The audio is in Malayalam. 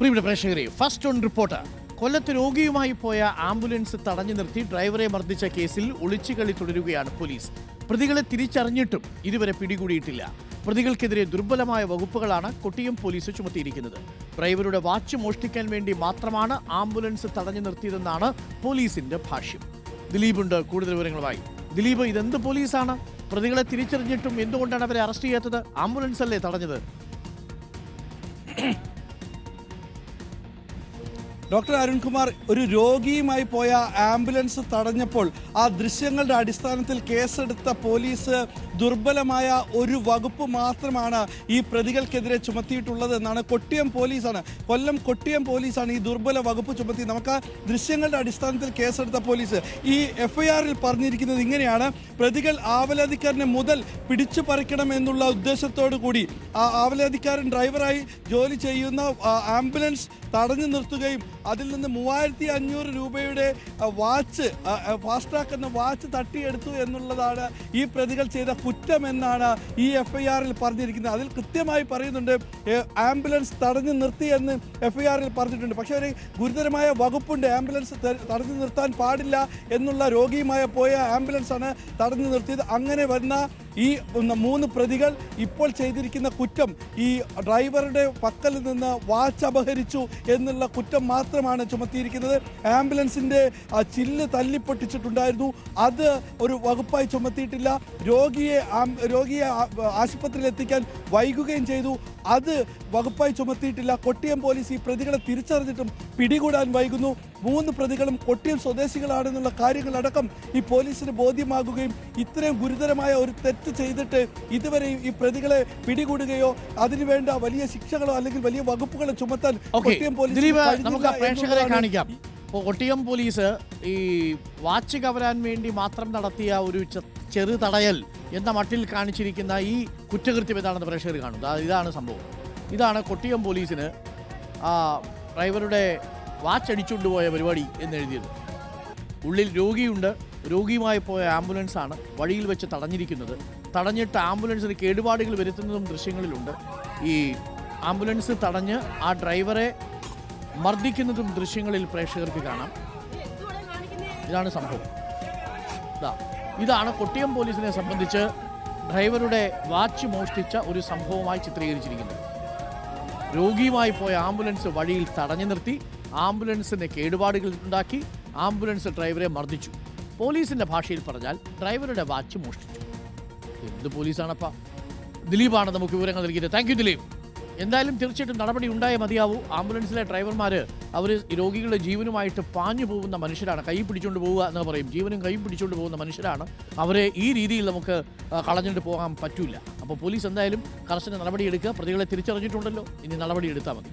പ്രിയപ്പെട്ട പ്രേക്ഷകരെ ഫസ്റ്റ് ഓൺ റിപ്പോർട്ട്. കൊല്ലത്ത് രോഗിയുമായി പോയ ആംബുലൻസ് തടഞ്ഞു നിർത്തി ഡ്രൈവറെ മർദ്ദിച്ച കേസിൽ ഒളിച്ചുകളി തുടരുകയാണ് പോലീസ്. പ്രതികളെ തിരിച്ചറിഞ്ഞിട്ടും ഇതുവരെ പിടികൂടിയിട്ടില്ല. പ്രതികൾക്കെതിരെ ദുർബലമായ വകുപ്പുകളാണ് കൊട്ടിയം പോലീസ് ചുമത്തിയിരിക്കുന്നത്. ഡ്രൈവറുടെ വാച്ച് മോഷ്ടിക്കാൻ വേണ്ടി മാത്രമാണ് ആംബുലൻസ് തടഞ്ഞു നിർത്തിയതെന്നാണ് പോലീസിന്റെ ഭാഷ്യം. ദിലീപ് ഉണ്ട്. കൂടുതൽ വിവരങ്ങളുമായി. ദിലീപ് ഇതെന്ത് പോലീസാണ്? പ്രതികളെ തിരിച്ചറിഞ്ഞിട്ടും എന്തുകൊണ്ടാണ് അവരെ അറസ്റ്റ് ചെയ്യാത്തത്? ആംബുലൻസ് അല്ലേ തടഞ്ഞത്? ഡോക്ടർ അരുൺകുമാർ ഒരു രോഗിയുമായി പോയ ആംബുലൻസ് തടഞ്ഞപ്പോൾ ആ ദൃശ്യങ്ങളുടെ അടിസ്ഥാനത്തിൽ കേസെടുത്ത പോലീസ് ദുർബലമായ ഒരു വകുപ്പ് മാത്രമാണ് ഈ പ്രതികൾക്കെതിരെ ചുമത്തിയിട്ടുള്ളത് എന്നാണ്. കൊട്ടിയം പോലീസാണ്. കൊല്ലം കൊട്ടിയം പോലീസാണ് ഈ ദുർബല വകുപ്പ് ചുമത്തി നമുക്ക് ആ ദൃശ്യങ്ങളുടെ അടിസ്ഥാനത്തിൽ കേസെടുത്ത പോലീസ്. ഈ എഫ്ഐആറിൽ പറഞ്ഞിരിക്കുന്നത് ഇങ്ങനെയാണ്. പ്രതികൾ ആവലാതിക്കാരനെ മുതൽ പിടിച്ചു പറിക്കണം എന്നുള്ള ഉദ്ദേശത്തോടു കൂടി ആ ആവലാതിക്കാരൻ ഡ്രൈവറായി ജോലി ചെയ്യുന്ന ആംബുലൻസ് തടഞ്ഞു നിർത്തുകയും അതിൽ നിന്ന് മൂവായിരത്തി അഞ്ഞൂറ് രൂപയുടെ വാച്ച് ഫാസ്റ്റ് ട്രാക്ക് എന്ന വാച്ച് തട്ടിയെടുത്തു എന്നുള്ളതാണ് ഈ പ്രതികൾ ചെയ്ത കുറ്റം എന്നാണ് ഈ എഫ് ഐ ആറിൽ പറഞ്ഞിരിക്കുന്നത്. അതിൽ കൃത്യമായി പറയുന്നുണ്ട് ആംബുലൻസ് തടഞ്ഞു നിർത്തി എന്ന് എഫ് ഐ ആറിൽ പറഞ്ഞിട്ടുണ്ട്. പക്ഷേ ഒരു ഗുരുതരമായ വകുപ്പുണ്ട് ആംബുലൻസ് തടഞ്ഞു നിർത്താൻ പാടില്ല എന്നുള്ള രോഗിയുമായ പോയ ആംബുലൻസാണ് തടഞ്ഞു നിർത്തിയത്. അങ്ങനെ വന്ന ഈ മൂന്ന് പ്രതികൾ ഇപ്പോൾ ചെയ്തിരിക്കുന്ന കുറ്റം ഈ ഡ്രൈവറുടെ പക്കൽ നിന്ന് വാച്ച് അപഹരിച്ചു എന്നുള്ള കുറ്റം മാത്രമാണ് ചുമത്തിയിരിക്കുന്നത്. ആംബുലൻസിന്റെ ചില്ല് തല്ലിപ്പൊട്ടിച്ചിട്ടുണ്ടായിരുന്നു. അത് ഒരു വകുപ്പായി ചുമത്തിയിട്ടില്ല. രോഗിയെ രോഗിയെ ആശുപത്രിയിൽ എത്തിക്കാൻ വൈകുകയും ചെയ്തു. അത് വകുപ്പായി ചുമത്തിയിട്ടില്ല. കൊട്ടിയം പോലീസ് ഈ പ്രതികളെ തിരിച്ചറിഞ്ഞിട്ടും പിടികൂടാൻ വൈകുന്നു. മൂന്ന് പ്രതികളും കൊട്ടിയം സ്വദേശികളാണെന്നുള്ള കാര്യങ്ങളടക്കം ഈ പോലീസിന് ബോധ്യമാകുകയും ഇത്രയും ഗുരുതരമായ ഒരു തെറ്റ് ചെയ്തിട്ട് ഇതുവരെയും ഈ പ്രതികളെ പിടികൂടുകയോ അതിനുവേണ്ട വലിയ ശിക്ഷകളോ അല്ലെങ്കിൽ വലിയ വകുപ്പുകളോ ചുമത്താൻ കൊട്ടിയം പോലീസിന് നമുക്ക് പ്രേക്ഷകരെ കാണിക്കാം. കൊട്ടിയം പോലീസ് ഈ വാച്ച് കവരാൻ വേണ്ടി മാത്രം നടത്തിയ ഒരു ചെറു തടയൽ എന്ന മട്ടിൽ കാണിച്ചിരിക്കുന്ന ഈ കുറ്റകൃത്യം എന്താണെന്ന് പ്രേക്ഷകർ കാണും. ഇതാണ് സംഭവം. ഇതാണ് കൊട്ടിയം പോലീസിന് ആ ഡ്രൈവറുടെ വാച്ച് അടിച്ചുകൊണ്ടുപോയ പരിപാടി എന്ന് എഴുതിയത്. ഉള്ളിൽ രോഗിയുണ്ട്. രോഗിയുമായി പോയ ആംബുലൻസാണ് വഴിയിൽ വെച്ച് തടഞ്ഞിരിക്കുന്നത്. തടഞ്ഞിട്ട് ആംബുലൻസിന് കേടുപാടുകൾ വരുത്തുന്നതും ദൃശ്യങ്ങളിലുണ്ട്. ഈ ആംബുലൻസ് തടഞ്ഞ് ആ ഡ്രൈവറെ മർദ്ദിക്കുന്നതും ദൃശ്യങ്ങളിൽ പ്രേക്ഷകർക്ക് കാണാം. ഇതാണ് സംഭവം. ഇതാ ഇതാണ് കൊട്ടിയം പോലീസിനെ സംബന്ധിച്ച് ഡ്രൈവറുടെ വാച്ച് മോഷ്ടിച്ച ഒരു സംഭവമായി ചിത്രീകരിച്ചിരിക്കുന്നത്. രോഗിയുമായി പോയ ആംബുലൻസ് വഴിയിൽ തടഞ്ഞു നിർത്തി ആംബുലൻസിന് കേടുപാടുകൾ ഉണ്ടാക്കി ആംബുലൻസ് ഡ്രൈവറെ മർദ്ദിച്ചു. പോലീസിന്റെ ഭാഷയിൽ പറഞ്ഞാൽ ഡ്രൈവറുടെ വാച്ച് മോഷ്ടിച്ചു. എന്ത് പോലീസാണപ്പാ? ദിലീപാണ് നമുക്ക് വിവരങ്ങൾ നൽകിയത്. Thank you Dileep. എന്തായാലും തീർച്ചയായിട്ടും നടപടി ഉണ്ടായേ മതിയാവൂ. ആംബുലൻസിലെ ഡ്രൈവർമാർ അവർ രോഗികളുടെ ജീവനുമായിട്ട് പാഞ്ഞു പോകുന്ന മനുഷ്യരാണ്. കൈ പിടിച്ചുകൊണ്ട് പോവുക എന്ന് പറയും. ജീവനും കൈ പിടിച്ചുകൊണ്ട് പോകുന്ന മനുഷ്യരാണ്. അവരെ ഈ രീതിയിൽ നമുക്ക് കളഞ്ഞിട്ട് പോകാൻ പറ്റില്ല അപ്പോൾ പോലീസ് എന്തായാലും കർശന നടപടിയെടുക്കുക. പ്രതികളെ തിരിച്ചറിഞ്ഞിട്ടുണ്ടല്ലോ. ഇനി നടപടിയെടുത്താൽ മതി.